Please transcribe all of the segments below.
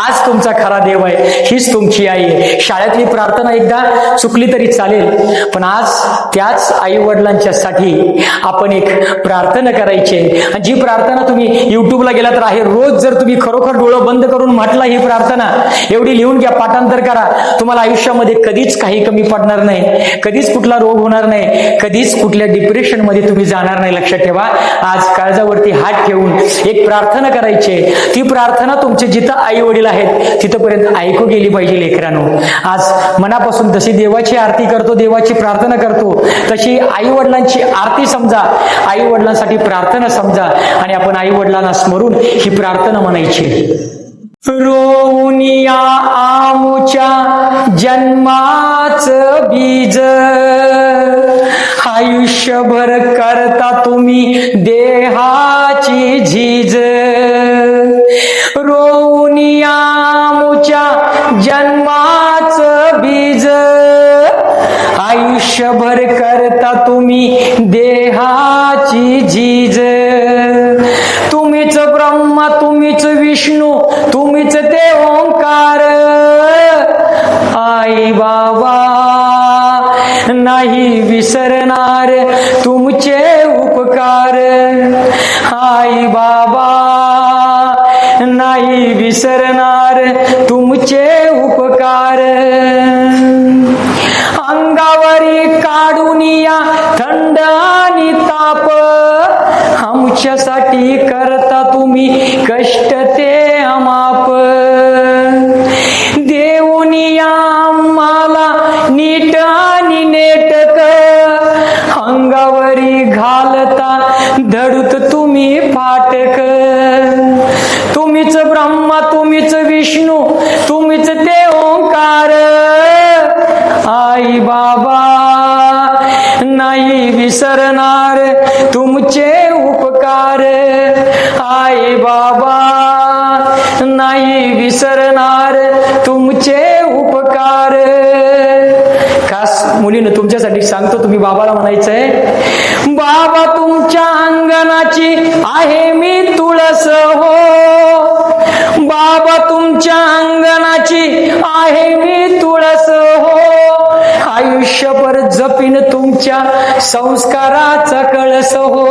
हाच तुमचा खरा देव आहे. हीच तुमची आई आहे. शाळेतली प्रार्थना एकदा चुकली तरी चालेल. पण आज त्याच आई वडिलांच्यासाठी आपण एक प्रार्थना करायची आहे. आणि जी प्रार्थना तुम्ही युट्यूबला गेला तर आहे रोज जर तुम्ही खरोखर डोळं बंद करून म्हटला ही प्रार्थना एवढी लिहून घ्या पाठांतर करा. तुम्हाला आयुष्यामध्ये कधीच काही कमी पडणार नाही. कधीच कुठला रोग होणार नाही. कधीच कुठल्या डिप्रेशनमध्ये तुम्ही जाणार नाही. लक्षात ठेवा. आज काळजावरती हात ठेवून एक प्रार्थना करायची आहे. ती प्रार्थना तुमचे जिथं आई वडील आहेत तिथपर्यंत ऐकू गेली पाहिजे लेकरांनो. आज मनापासून जशी देवाची आरती करतो देवाची प्रार्थना करतो तशी आई वडिलांची आरती समजा आई वडिलांसाठी प्रार्थना समजा आणि आपण आई वडिलांना स्मरून ही प्रार्थना म्हणायची. रोनिया आमुच्या जन्माच बीज. आयुष्यभर करता तुम्ही देहाची झीज. रोनिया आमुच्या जन्माच बीज. आयुष्यभर करता तुम्ही देहाची झीज. तुम्हीच ब्रह्मा तुम्हीच विष्णू तुम्हीच ते ओंकार. आई बाबा नाही विसरणार तुमचे उपकार. आई बाबा नाही विसरणार तुमचे उपकार. अंगावरी काढून या थंड आणि ताप. आमच्यासाठी करता तुम्ही कष्ट ते अमाप. देऊन या आम्हाला नीट आणि नेटक. अंगावरी घालता धडूत करणार तुमचे उपकार आई बाबा नाही विसरणार तुमचे उपकार. खास मुलीनं तुमच्यासाठी सांगतो तुम्ही बाबाला म्हणायचंय बाबा तुमच्या अंगणाची आहे मी तुळस हो. बाबा तुमच्या अंगणाची आहे मी तुळस हो. आयुष्यभर जपीन तुमच्या संस्काराचा कळस हो.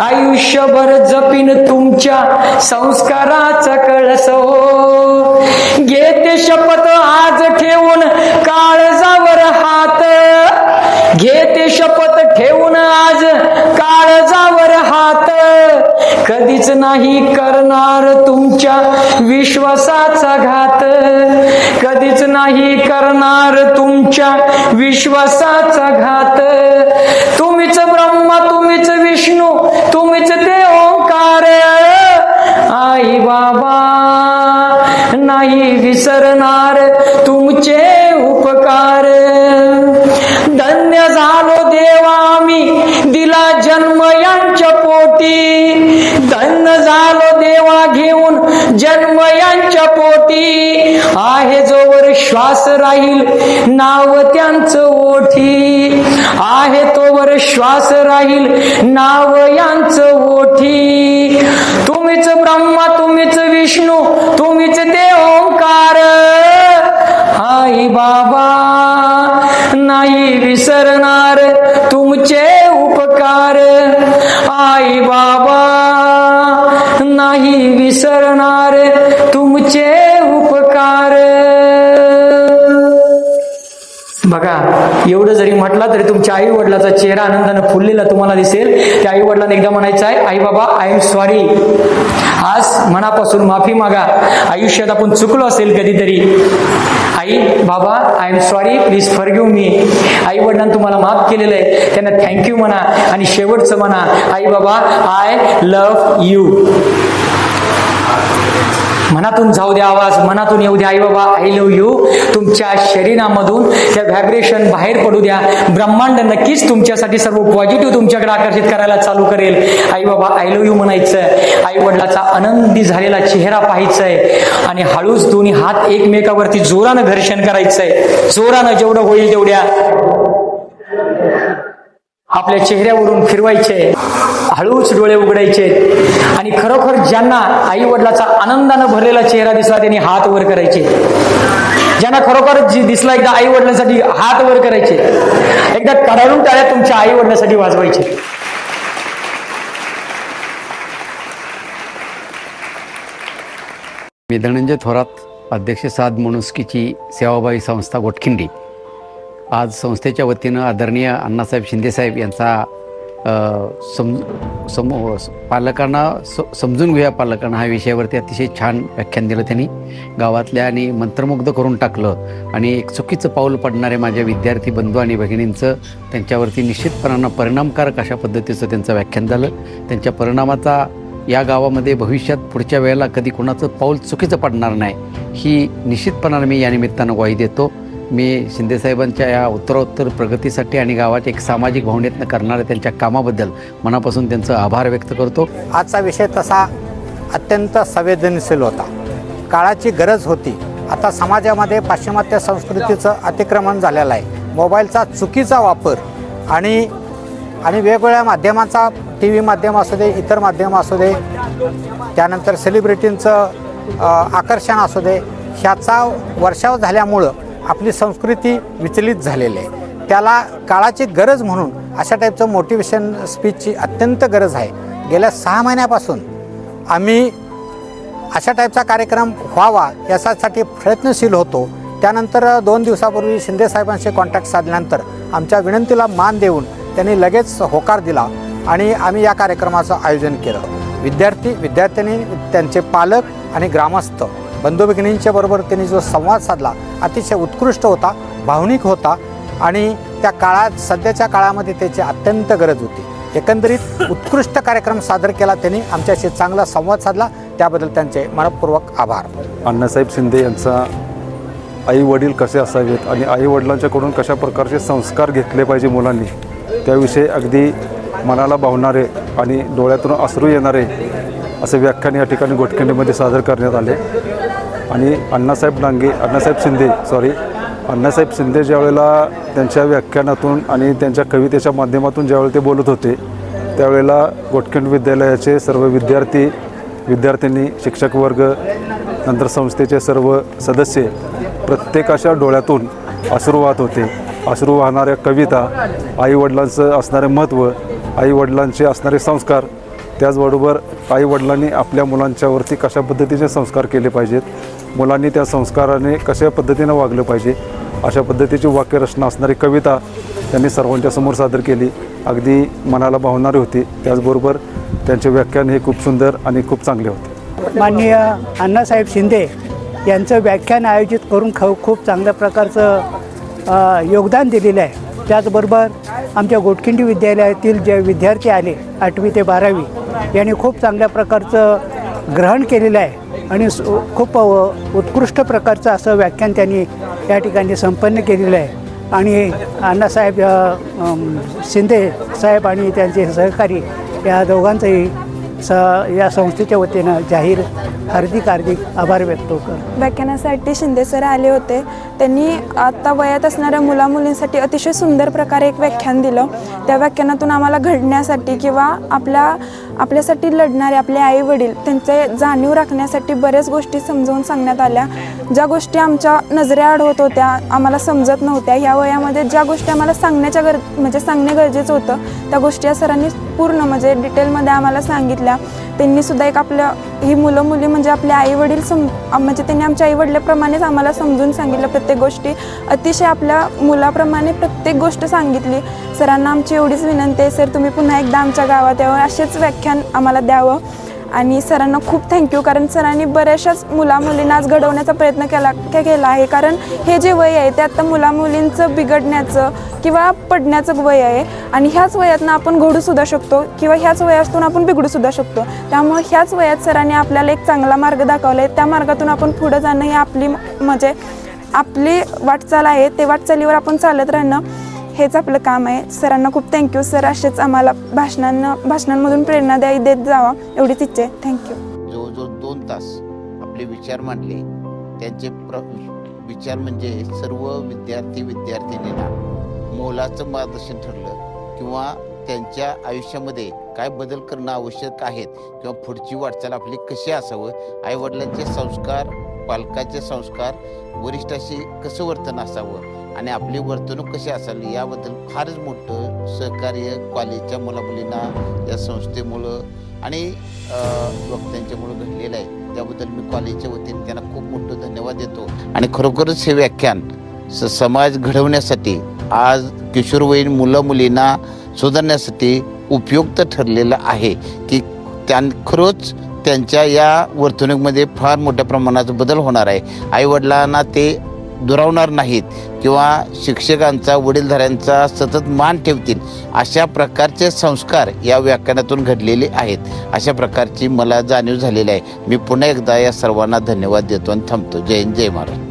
आयुष्यभर जपीन तुमच्या संस्काराचा कळस हो. घेते शपथ आज ठेवून काळजावर हात. घेते शपथ ठेवून आज काळजावर हात. कधीच नाही करणार तुमच्या विश्वासाचा घात. कधीच नाही करणार तुमच्या विश्वासाचा घात. तुम्हीच ब्रह्मा तुम्हीच विष्णू तुम्हीच ते ओंकार आई बाबा नाही विसरणार तुमचे उपकार. धन्य झालो देवा आम्ही दिला जन्म यांच्या पोटी. धन्य झालो सेवा घेऊन जन्म यांच्या पोटी आहे जोवर श्वास राहील नाव त्यांचं ओठी आहे तोवर श्वास राहील नाव यांचं ओठी. बघा एवढं जरी म्हटलं तरी तुमच्या आई वडिलाचा चेहरा आनंदानं फुललेला तुम्हाला दिसेल. त्या आई वडिलांना एकदा म्हणायचं आहे आई बाबा आय एम सॉरी आज मनापासून माफी मागा. आयुष्यात आपण चुकलो असेल कधीतरी. आई बाबा I am sorry please forgive me आई वडिलांना तुम्हाला माफ केलेलं आहे. त्यांना थँक्यू म्हणा आणि शेवटचं म्हणा आई बाबा आय लव्ह यू मनातून जाऊ द्या आवाज मनातून येऊ द्या आई बाबा आय लव्ह यू तुमच्या शरीरामधून त्या व्हायब्रेशन बाहेर पडू द्या. ब्रह्मांड नक्कीच तुमच्यासाठी सर्व पॉझिटिव्ह तुमच्याकडे आकर्षित करायला चालू करेल. आई बाबा आय लव्ह यू म्हणायचं. आई वडिलाचा आनंदी झालेला चेहरा पाहायचाय. आणि हळूच दोन्ही हात एकमेकावरती जोरानं घर्षण करायचंय. जोरानं जेवढं होईल तेवढ्या आपल्या चेहऱ्यावरून फिरवायचे हळूच डोळे उघडायचे आणि खरोखर ज्यांना आई वडिलाचा आनंदानं भरलेला चेहरा दिसला त्यांनी हात वर करायचे. ज्यांना खरोखर जी दिसला एकदा आई वडिलांसाठी हात वर करायचे. एकदा कडाळून टाळ्या तुमच्या आई वडिलांसाठी वाजवायचे. मी धनंजय थोरात अध्यक्ष साध मनुस्कीची सेवाबाई संस्था गोटखिंडी. आज संस्थेच्या वतीनं आदरणीय अण्णासाहेब शिंदेसाहेब यांचा सम सम पालकांना स समजून घेऊया पालकांना. हा विषयावरती अतिशय छान व्याख्यान दिलं त्यांनी. गावातल्या आणि मंत्रमुग्ध करून टाकलं आणि एक चुकीचं पाऊल पडणारे माझ्या विद्यार्थी बंधू आणि भगिनींचं त्यांच्यावरती निश्चितपणानं परिणामकारक अशा पद्धतीचं त्यांचं व्याख्यान झालं त्यांच्या परिणामाचा या गावामध्ये भविष्यात पुढच्या वेळेला कधी कोणाचं पाऊल चुकीचं पडणार नाही ही निश्चितपणानं मी या निमित्तानं ग्वाही देतो. मी शिंदेसाहेबांच्या या उत्तरोत्तर प्रगतीसाठी आणि गावाच्या एक सामाजिक भावनेतनं करणाऱ्या त्यांच्या कामाबद्दल मनापासून त्यांचं आभार व्यक्त करतो. आजचा विषय तसा अत्यंत संवेदनशील होता. काळाची गरज होती. आता समाजामध्ये पाश्चिमात्य संस्कृतीचं अतिक्रमण झालेलं आहे. मोबाईलचा चुकीचा वापर आणि आणि वेगवेगळ्या माध्यमांचा टी व्ही माध्यम असू दे इतर माध्यम असू दे त्यानंतर सेलिब्रिटींचं आकर्षण असू दे ह्याचा वर्षाव झाल्यामुळं आपली संस्कृती विचलित झालेली आहे. त्याला काळाची गरज म्हणून अशा टाईपचं मोटिवेशन स्पीचची अत्यंत गरज आहे. गेल्या सहा महिन्यापासून आम्ही अशा टाईपचा कार्यक्रम व्हावा याच्यासाठी प्रयत्नशील होतो. त्यानंतर दोन दिवसापूर्वी शिंदेसाहेबांशी कॉन्टॅक्ट साधल्यानंतर आमच्या विनंतीला मान देऊन त्यांनी लगेच होकार दिला आणि आम्ही या कार्यक्रमाचं आयोजन केलं. विद्यार्थी विद्यार्थ्यांनी त्यांचे पालक आणि ग्रामस्थ बंधू भगिनींच्या बरोबर त्यांनी जो संवाद साधला अतिशय उत्कृष्ट होता भावनिक होता आणि त्या काळात सध्याच्या काळामध्ये त्याची अत्यंत गरज होती. एकंदरीत उत्कृष्ट कार्यक्रम सादर केला त्यांनी आमच्याशी चांगला संवाद साधला त्याबद्दल त्यांचे मनपूर्वक आभार. अण्णासाहेब शिंदे यांचा आई वडील कसे असावेत आणि आई वडिलांच्याकडून कशा प्रकारचे संस्कार घेतले पाहिजे मुलांनी त्याविषयी अगदी मनाला भावणारे आणि डोळ्यातून अश्रू येणारे असे व्याख्यान या ठिकाणी गोटखंडीमध्ये सादर करण्यात आले. आणि अण्णासाहेब डांगे अण्णासाहेब शिंदे सॉरी अण्णासाहेब शिंदे ज्यावेळेला त्यांच्या व्याख्यानातून आणि त्यांच्या कवितेच्या माध्यमातून ज्यावेळेला ते बोलत होते त्यावेळेला गोटखंड विद्यालयाचे सर्व विद्यार्थी विद्यार्थिनी शिक्षक वर्ग नंतर संस्थेचे सर्व सदस्य प्रत्येकाच्या डोळ्यातून अश्रू वाहत होते. अश्रू वाहणाऱ्या कविता आईवडिलांचं असणारे महत्त्व आईवडिलांचे असणारे संस्कार त्याचबरोबर आईवडिलांनी आपल्या मुलांच्यावरती कशा पद्धतीचे संस्कार केले पाहिजेत? मुलांनी त्या संस्काराने कशा पद्धतीनं वागलं पाहिजे? अशा पद्धतीची वाक्यरचना असणारी कविता त्यांनी सर्वांच्या समोर सादर केली. अगदी मनाला भावणारी होती. त्याचबरोबर त्यांचे व्याख्यान हे खूप सुंदर आणि खूप चांगले होते. माननीय अण्णासाहेब शिंदे यांचं व्याख्यान आयोजित करून ख खूप चांगल्या प्रकारचं योगदान दिलेलं आहे. त्याचबरोबर आमच्या गोटखिंडी विद्यालयातील जे विद्यार्थी आले आठवी ते बारावी यांनी खूप चांगल्या प्रकारचं ग्रहण केलेलं आहे आणि खूप उत्कृष्ट प्रकारचं असं व्याख्यान त्यांनी या ठिकाणी संपन्न केलेलं आहे. आणि अण्णासाहेब शिंदे साहेब आणि त्यांचे सहकारी या दोघांचंही स या संस्थेच्या वतीनं जाहीर हार्दिक हार्दिक आभार व्यक्त करतो. व्याख्यानासाठी शिंदे सर आले होते. त्यांनी आत्ता वयात असणाऱ्या मुलामुलींसाठी अतिशय सुंदर प्रकारे एक व्याख्यान दिलं. त्या व्याख्यानातून आम्हाला घडण्यासाठी किंवा आपल्या आपल्यासाठी लढणारे आपले आई वडील त्यांचे जाणीव राखण्यासाठी बऱ्याच गोष्टी समजावून सांगण्यात आल्या. ज्या गोष्टी आमच्या नजरेआड होत होत्या आम्हाला समजत नव्हत्या ह्या वयामध्ये ज्या गोष्टी आम्हाला सांगण्याच्या गर म्हणजे सांगणे गरजेचं होतं त्या गोष्टी या सरांनी पूर्ण म्हणजे डिटेलमध्ये आम्हाला सांगितल्या. त्यांनी सुद्धा एक आपल्या ही मुलं मुली म्हणजे आपले आई वडील सम म्हणजे त्यांनी आमच्या आई वडिलाप्रमाणेच आम्हाला समजून सांगितलं प्रत्येक गोष्टी. अतिशय आपल्या मुलाप्रमाणे प्रत्येक गोष्ट सांगितली. सरांना आमची एवढीच विनंती आहे सर तुम्ही पुन्हा एकदा आमच्या गावात यावं. असेच व्याख्यान आम्हाला द्यावं. आणि सरांना खूप थँक्यू कारण सरांनी बऱ्याचशाच मुला मुलींना आज घडवण्याचा प्रयत्न केला केला आहे. कारण हे जे वय आहे ते आत्ता मुला मुलींचं बिघडण्याचं किंवा पडण्याचं वय आहे आणि ह्याच वयातनं आपण घडूसुद्धा शकतो किंवा ह्याच वयातून आपण बिघडूसुद्धा शकतो. त्यामुळे ह्याच वयात सरांनी आपल्याला एक चांगला मार्ग दाखवला आहे त्या मार्गातून आपण पुढं जाणं ही आपली म्हणजे आपली वाटचाल आहे. ते वाटचालीवर आपण चालत राहणं हेच आपलं काम आहे. सरांना खूप थँक्यू सर असेच आम्हाला भाषणांना भाषणांमधून प्रेरणा द्यावी देत जावा. एवढीच इच्छा आहे. थँक्यू जवळजवळ दोन तास आपले विचार मांडले. त्यांचे प्र विचार म्हणजे सर्व विद्यार्थी विद्यार्थिनींना मोलाचं मार्गदर्शन ठरलं किंवा त्यांच्या आयुष्यामध्ये काय बदल करणं आवश्यक आहेत किंवा पुढची वाटचाल आपली कशी असावं आईवडिलांचे संस्कार पालकाचे संस्कार वरिष्ठाशी कसं वर्तन असावं आणि आपली वर्तणूक कशी असावी याबद्दल फारच मोठं सहकार्य कॉलेजच्या मुलामुलींना या संस्थेमुळं आणि वक्त्यांच्यामुळं घडलेलं आहे. त्याबद्दल मी कॉलेजच्या वतीने त्यांना खूप मोठं धन्यवाद देतो. आणि खरोखरच हे व्याख्यान स समाज घडवण्यासाठी आज किशोरवयीन मुलं मुलींना सुधारण्यासाठी उपयुक्त ठरलेलं आहे की त्यां खरोच त्यांच्या या वर्तणुकीमध्ये फार मोठ्या प्रमाणात बदल होणार आहे. आईवडिलांना ते दुरावणार नाहीत किंवा शिक्षकांचा वडीलधाऱ्यांचा सतत मान ठेवतील अशा प्रकारचे संस्कार या व्याख्यानातून घडलेले आहेत. अशा प्रकारची मला जाणीव झालेली आहे. मी पुन्हा एकदा या सर्वांना धन्यवाद देतो आणि थांबतो. जय हिंद जय महाराज